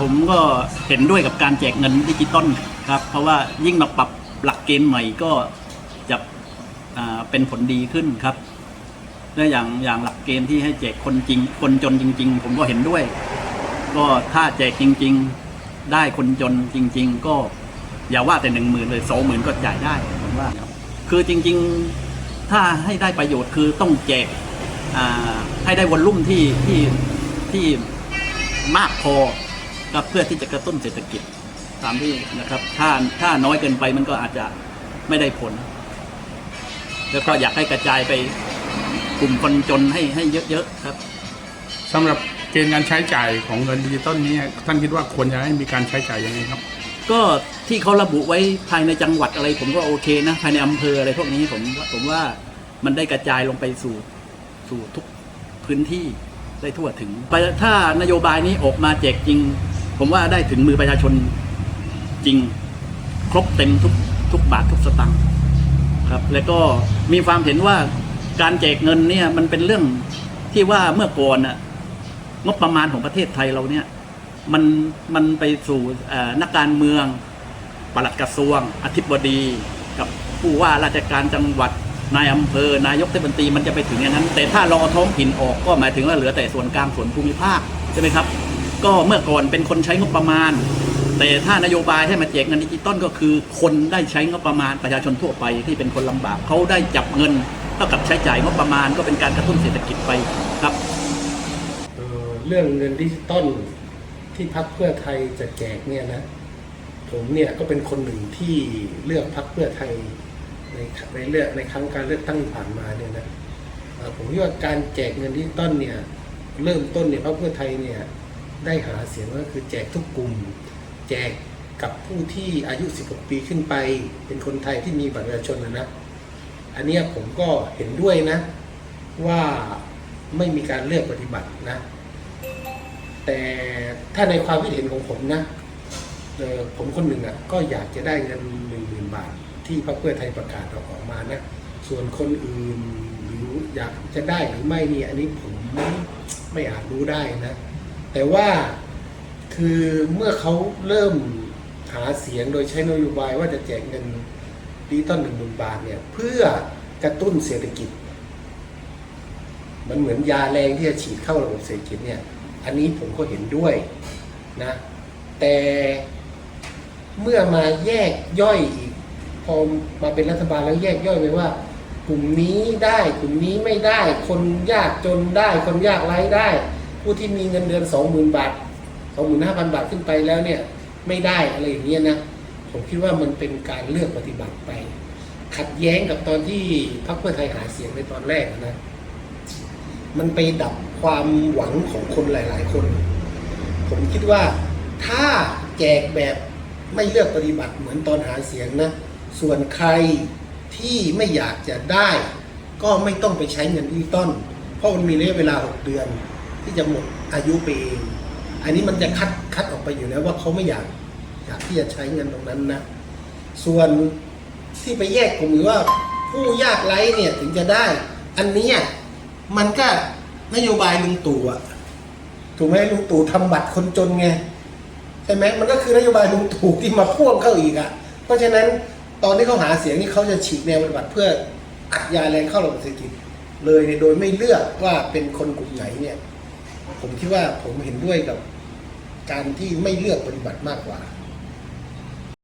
ผมก็เห็นด้วยกับการแจกเงินดิจิตอลครับ เพราะว่ายิ่งมาปรับหลักเกณฑ์ใหม่ก็จะเป็นผลดีขึ้นครับและอย่างอย่างหลักเกณฑ์ที่ให้แจกคนจริง คนจนจริง ๆ ผมก็เห็นด้วย ก็ถ้าแจกจริง ๆ ได้คนจนจริง ๆ ก็อย่าว่าแต่หนึ่งหมื่นเลยสองหมื่นก็จ่ายได้ผมว่าคือจริง ๆถ้าให้ได้ประโยชน์คือต้องแจกให้ได้วอลลุ่มที่ที่ที่มากพอ ครับเพื่อที่จะกระตุ้นเศรษฐกิจตามที่นะครับถ้าถ้าน้อยเกินไปมันก็อาจจะไม่ได้ผล แล้วก็อยากให้กระจายไปกลุ่มคนจนให้ให้เยอะๆครับสำหรับเกณฑ์การใช้จ่ายของเงินดิจิตอลนี้ท่านคิดว่าควรจะให้มีการใช้จ่ายยังไงครับ ก็ที่เขาระบุไว้ภายในจังหวัดอะไร ผมก็โอเคนะ ภายในอำเภออะไรพวกนี้ผมผมว่ามันได้กระจายลงไปสู่สู่ทุกพื้นที่ได้ทั่วถึง ไปถ้านโยบายนี้ออกมาแจกจริง ผมว่าได้ถึงมือประชาชนจริงครบเต็มทุกทุกบาททุกสตังค์ครับแล้วก็มีความเห็นว่าการแจกเงินเนี่ยมันเป็นเรื่องที่ว่าเมื่อก่อนน่ะงบประมาณของประเทศไทยเราเนี่ยมันมันไปสู่นักการเมืองปลัดกระทรวง อธิบดีกับผู้ว่าราชการจังหวัดนายอำเภอนายกเทศมนตรีมันจะไปถึงอย่างนั้น แต่ถ้ารอท้องถิ่นออกก็หมายถึงว่าเหลือแต่ส่วนกลางส่วนภูมิภาคใช่ไหมครับ ก็เมื่อก่อนเป็นคนใช้งบประมาณ แต่ถ้านโยบายให้มาแจกเงินดิจิตอลก็คือ คนได้ใช้งบประมาณประชาชนทั่วไปที่เป็นคนลำบากเขาได้จับเงินเท่ากับใช้จ่ายงบประมาณ ก็เป็นการกระตุ้นเศรษฐกิจไปครับเรื่องเงินดิจิตอลที่พักเพื่อไทยจะแจกเนี่ยนะผมเนี่ยก็เป็นคนหนึ่งที่เลือกพักเพื่อไทยในในเลือกในครั้งการเลือกตั้งผ่านมาเนี่ยนะผมคิดว่าการแจกเงินดิจิตอลเนี่ยเริ่มต้นเนี่ยพักเพื่อไทยเนี่ย ได้หาเสียงก็คือแจกทุกกลุ่ม แจกกับผู้ที่อายุ 16 ปีขึ้นไป เป็นคนไทยที่มีบัตรประชาชนนะนะอันเนี้ยผมก็เห็นด้วยนะ ว่าไม่มีการเลือกปฏิบัตินะ แต่ถ้าในความคิดเห็นของผมนะผมคนหนึ่งอะก็อยากจะได้เงินหนึ่งหมื่นบาท ที่พรรคเพื่อไทยประกาศออกมานะ ส่วนคนอื่นหรืออยากจะได้หรือไม่นี่อันนี้ผมไม่อาจรู้ได้นะ แต่ว่าคือเมื่อเขาเริ่มหาเสียงโดยใช้นโยบายว่าจะแจกเงินดิจิตอลหนึ่งหมื่นบาทเนี่ยเพื่อกระตุ้นเศรษฐกิจ มันเหมือนยาแรงที่จะฉีดเข้าระบบเศรษฐกิจเนี่ย อันนี้ผมก็เห็นด้วยนะ แต่เมื่อมาแยกย่อยอีก พอมาเป็นรัฐบาลแล้วแยกย่อยไปว่า กลุ่มนี้ได้กลุ่มนี้ไม่ได้ คนยากจนได้ คนยากไร้ได้ ผู้ที่มีเงินเดือนสองหมื่นบาทสองหมื่นห้าพันบาทขึ้นไปแล้วเนี่ยไม่ได้อะไรอย่างเงี้ยนะผมคิดว่ามันเป็นการเลือกปฏิบัติไป ขัดแย้งกับตอนที่พรรคเพื่อไทยหาเสียงในตอนแรกนะมันไปดับความหวังของคนหลาย ๆ คน ผมคิดว่าถ้าแจกแบบไม่เลือกปฏิบัติเหมือนตอนหาเสียงนะส่วนใครที่ไม่อยากจะได้ ก็ไม่ต้องไปใช้เงินดิจิตอลเพราะมันมีระยะเวลา 6 เดือน ที่จะหมดอายุไปเองอันนี้มันจะคัดคัดออกไปอยู่แล้วว่าเขาไม่อยากอยากที่จะใช้เงินตรงนั้นนะ ส่วนที่ไปแยกกลุ่มหรือว่าผู้ยากไร้เนี่ยถึงจะได้ อันนี้มันก็นโยบายลุงตู่อะถูกไหมลุงตู่ทำบัตรคนจนไงใช่ไหมมันก็คือนโยบายลุงตู่ที่มาพ่วงเข้าอีกอะเพราะฉะนั้นตอนที่เขาหาเสียงนี่เขาจะฉีกแนวปฏิบัติเพื่ออัดยาแรงเข้าระบบเศรษฐกิจเลยโดยไม่เลือกว่าเป็นคนกลุ่มไหนเนี่ย ผมคิดว่าผมเห็นด้วยกับการที่ไม่เลือกปฏิบัติมากกว่า